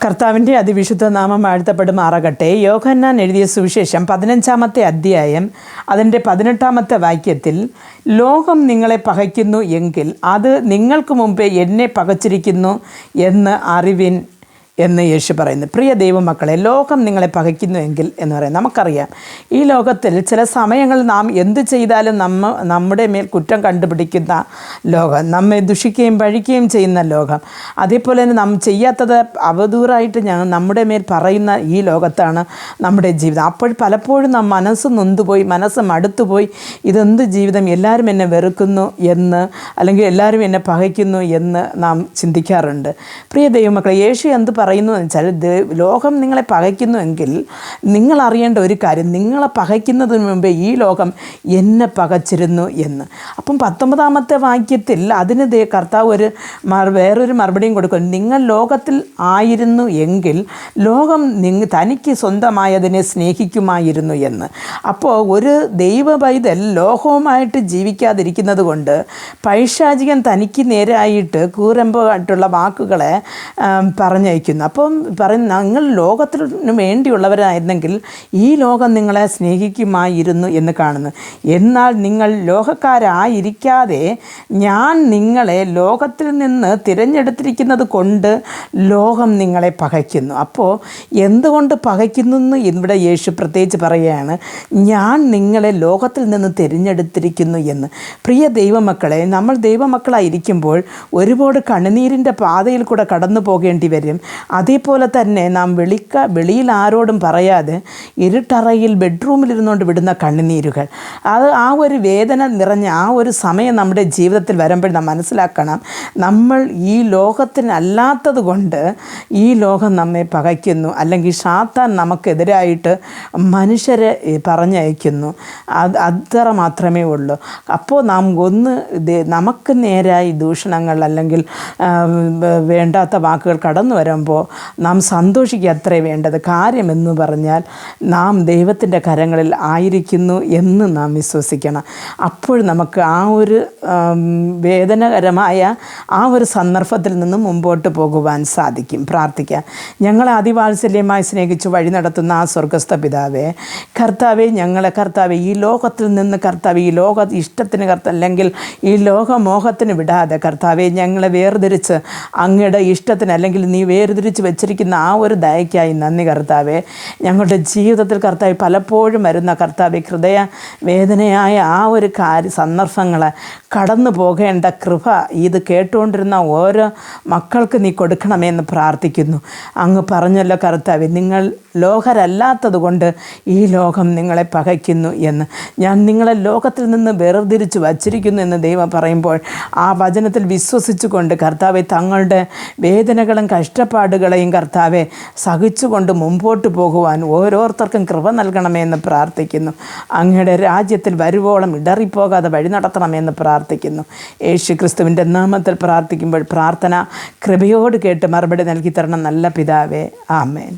കർത്താവിന്റെ അതിവിശുദ്ധ നാമം വാഴ്ത്തപ്പെടുമാറാകട്ടെ യോഹന്നാൻ എഴുതിയ സുവിശേഷം പതിനഞ്ചാമത്തെ അധ്യായം അതിന്റെ പതിനെട്ടാമത്തെ വാക്യത്തിൽ ലോകം നിങ്ങളെ പകയ്ക്കുന്നു എങ്കിൽ അത് നിങ്ങൾക്ക് മുമ്പേ എന്നെ പകച്ചിരിക്കുന്നു എന്ന് അറിവിൻ എന്ന് യേശു പറയുന്നു. പ്രിയ ദൈവമക്കളെ ലോകം നിങ്ങളെ പകയ്ക്കുന്നുവെങ്കിൽ എന്ന് പറയാം. നമുക്കറിയാം ഈ ലോകത്തിൽ ചില സമയങ്ങളിൽ നാം എന്ത് ചെയ്താലും നമ്മ നമ്മുടെ മേൽ കുറ്റം കണ്ടുപിടിക്കുന്ന ലോകം നമ്മെ ദുഷിക്കുകയും പഴിക്കുകയും ചെയ്യുന്ന ലോകം. അതേപോലെ തന്നെ നാം ചെയ്യാത്തത് അവദൂറായിട്ട് ഞങ്ങൾ നമ്മുടെ മേൽ പറയുന്ന ഈ ലോകത്താണ് നമ്മുടെ ജീവിതം. അപ്പോൾ പലപ്പോഴും നാം മനസ്സ് നൊന്തുപോയി മനസ്സ് മടുത്തുപോയി ഇതെന്ത് ജീവിതം എല്ലാവരും എന്നെ വെറുക്കുന്നു എന്ന് അല്ലെങ്കിൽ എല്ലാവരും എന്നെ പകയ്ക്കുന്നു എന്ന് നാം ചിന്തിക്കാറുണ്ട്. പ്രിയ ദൈവമക്കളെ യേശു എന്ത് പറയുന്നു എന്ന് വെച്ചാൽ ലോകം നിങ്ങളെ പകയ്ക്കുന്നുവെങ്കിൽ നിങ്ങൾ അറിയേണ്ട ഒരു കാര്യം നിങ്ങളെ പകയ്ക്കുന്നതിന് മുമ്പേ ഈ ലോകം എന്നെ പകച്ചിരുന്നു എന്ന്. അപ്പം പത്തൊമ്പതാമത്തെ വാക്യത്തിൽ അതിന് കർത്താവ് ഒരു വേറൊരു മറുപടിയും കൊടുക്കും നിങ്ങൾ ലോകത്തിൽ ആയിരുന്നു എങ്കിൽ ലോകം നിങ്ങ തനിക്ക് സ്വന്തമായതിനെ സ്നേഹിക്കുമായിരുന്നു എന്ന്. അപ്പോൾ ഒരു ദൈവ പൈതൽ ലോകവുമായിട്ട് ജീവിക്കാതിരിക്കുന്നത് കൊണ്ട് പൈശാചികൻ തനിക്ക് നേരായിട്ട് കൂരമ്പായിട്ടുള്ള വാക്കുകളെ ആം, പറഞ്ഞയക്കുന്നു അപ്പം പറയുന്ന നിങ്ങൾ ലോകത്തിന് വേണ്ടിയുള്ളവരായിരുന്നെങ്കിൽ ഈ ലോകം നിങ്ങളെ സ്നേഹിക്കുമായിരുന്നു എന്ന് കാണുന്നു. എന്നാൽ നിങ്ങൾ ലോകക്കാരായിരിക്കാതെ ഞാൻ നിങ്ങളെ ലോകത്തിൽ നിന്ന് തിരഞ്ഞെടുത്തിരിക്കുന്നത് കൊണ്ട് ലോകം നിങ്ങളെ പകയ്ക്കുന്നു. അപ്പോൾ എന്തുകൊണ്ട് പകയ്ക്കുന്നു എന്ന് ഇവിടെ യേശു പ്രത്യേകിച്ച് പറയുകയാണ് ഞാൻ നിങ്ങളെ ലോകത്തിൽ നിന്ന് തിരഞ്ഞെടുത്തിരിക്കുന്നു എന്ന്. പ്രിയ ദൈവമക്കളെ നമ്മൾ ദൈവമക്കളായിരിക്കുമ്പോൾ ഒരുപാട് കണ്ണുനീരിന്റെ പാതയിൽ കൂടെ കടന്നു പോകേണ്ടി വരും. അതേപോലെ തന്നെ നാം വെളിക്ക വെളിയിൽ ആരോടും പറയാതെ ഇരുട്ടറയിൽ ബെഡ്റൂമിലിരുന്നുകൊണ്ട് വിടുന്ന കണ്ണുനീരുകൾ. അത് ആ ഒരു വേദന നിറഞ്ഞ ആ ഒരു സമയം നമ്മുടെ ജീവിതത്തിൽ വരുമ്പോൾ നാം മനസ്സിലാക്കണം. നമ്മൾ ഈ ലോകത്തിനല്ലാത്തത് കൊണ്ട് ഈ ലോകം നമ്മെ പകയ്ക്കുന്നു. അല്ലെങ്കിൽ ഷാത്താൻ നമുക്കെതിരായിട്ട് മനുഷ്യരെ പറഞ്ഞയക്കുന്നു. അത് അത്ര മാത്രമേ ഉള്ളൂ. അപ്പോൾ നാം ഒന്ന് നമുക്ക് നേരായി ദൂഷണങ്ങൾ അല്ലെങ്കിൽ വേണ്ടാത്ത വാക്കുകൾ കടന്നു വരുമ്പോൾ നാം സന്തോഷിക്കുക അത്രേ വേണ്ടത്. കാര്യമെന്ന് പറഞ്ഞാൽ നാം ദൈവത്തിന്റെ കരങ്ങളിൽ ആയിരിക്കുന്നു എന്ന് നാം വിശ്വസിക്കണം. അപ്പോൾ നമുക്ക് ആ ഒരു വേദനകരമായ ആ ഒരു സന്ദർഭത്തിൽ നിന്ന് മുമ്പോട്ട് പോകുവാൻ സാധിക്കും. പ്രാർത്ഥിക്കാം. ഞങ്ങളെ അതിവാത്സല്യമായി സ്നേഹിച്ച് വഴി നടത്തുന്ന ആ സ്വർഗസ്ഥ പിതാവേ കർത്താവെ ഞങ്ങളെ കർത്താവെ ഈ ലോകത്തിൽ നിന്ന് കർത്താവ് ഈ ലോക ഇഷ്ടത്തിന് കർത്ത അല്ലെങ്കിൽ ഈ ലോകമോഹത്തിന് വിടാതെ കർത്താവെ ഞങ്ങളെ വേർതിരിച്ച് അങ്ങയുടെ ഇഷ്ടത്തിന് അല്ലെങ്കിൽ നീ വേർതിരിച്ച് വെച്ചിരിക്കുന്ന ആ ഒരു ദയക്കായി നന്ദി കർത്താവെ. ഞങ്ങളുടെ ജീവിതത്തിൽ കർത്താവ് പലപ്പോഴും വരുന്ന കർത്താവ് ഹൃദയ വേദനയായ ആ ഒരു കാര്യ സന്ദർഭങ്ങളെ കടന്നു പോകേണ്ട കൃപ ഇത് കേട്ടുകൊണ്ടിരുന്ന ഓരോ മക്കൾക്ക് നീ കൊടുക്കണമെന്ന് പ്രാർത്ഥിക്കുന്നു. അങ്ങ് പറഞ്ഞല്ലോ കർത്താവ് നിങ്ങൾ ലോകരല്ലാത്തത് കൊണ്ട് ഈ ലോകം നിങ്ങളെ പകയ്ക്കുന്നു എന്ന്. ഞാൻ നിങ്ങളെ ലോകത്തിൽ നിന്ന് വേർതിരിച്ച് വച്ചിരിക്കുന്നു എന്ന് ദൈവം പറയുമ്പോൾ ആ വചനത്തിൽ വിശ്വസിച്ചുകൊണ്ട് കർത്താവെ തങ്ങളുടെ വേദനകളും കഷ്ടപ്പാടുകളെയും കർത്താവെ സഹിച്ചുകൊണ്ട് മുമ്പോട്ട് പോകുവാൻ ഓരോരുത്തർക്കും കൃപ നൽകണമേ എന്ന് പ്രാർത്ഥിക്കുന്നു. അങ്ങയുടെ രാജ്യത്തിൽ വരുവോളം ഇടറിപ്പോകാതെ വഴി നടത്തണമെന്ന് പ്രാർത്ഥിക്കുന്നു. യേശു ക്രിസ്തുവിന്റെ നാമത്തിൽ പ്രാർത്ഥിക്കുമ്പോൾ പ്രാർത്ഥന കൃപയോട് കേട്ട് മറുപടി നൽകി തരണം നല്ല പിതാവേ. ആമേൻ.